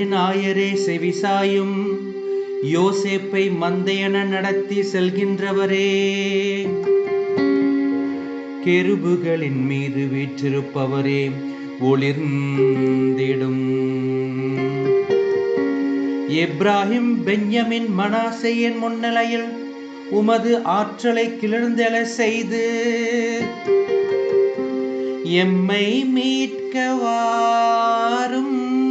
இஸ்ரவேலின் செவிசாயும். யோசேப்பை மந்தையன நடத்தி செல்கின்றவரே. கெருபுகளின் மீது வீற்றிருப்பவரே ஒளிர்ந்திடும். எப்ராஹிம் பென்யமின் மனாசையின் முன்னிலையில் உமது ஆற்றலை கிளர்ந்தெழ செய்து எம்மை மீட்கவாரும்.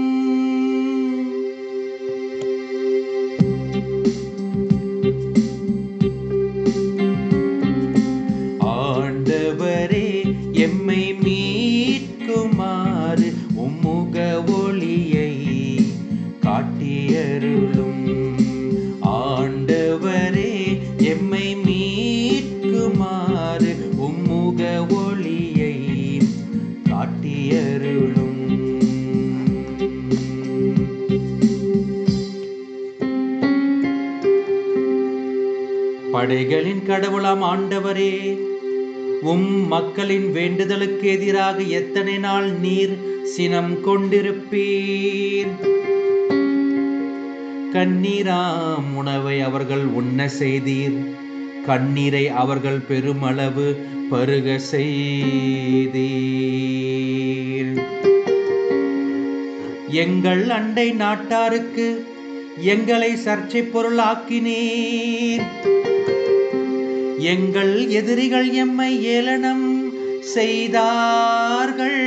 ஆண்டவரே எம்மை மீட்குமாறு உம்முக ஒளியை காட்டியருளும். ஆண்டவரே எம்மை மீட்குமாறு உம்முக ஒளியை காட்டியருளும். படைகளின் கடவுளாம் ஆண்டவரே உம் மக்களின் வேண்டுதலுக்கு எதிராக எத்தனை நாள் நீர் சினம் கொண்டிருப்பீர்? கண்ணீராம் உணவை அவர்கள் உண்ண செய்தீர். கண்ணீரை அவர்கள் பெருமளவு பருக செய்தீர். எங்கள் அண்டை நாட்டாருக்கு எங்களை சர்ச்சை பொருளாக்கினீர். எங்கள் எதிரிகள் எம்மை ஏளனம் செய்தார்கள்.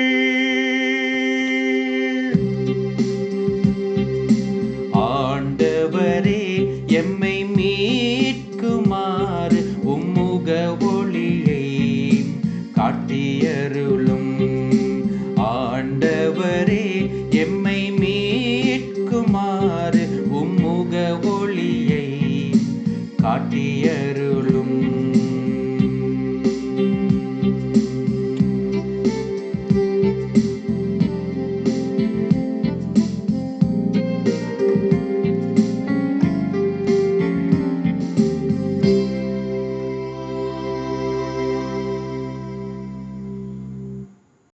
ஆண்டவரே எம்மை மீட்குமாறு உம்முக ஒளியை காட்டியருள்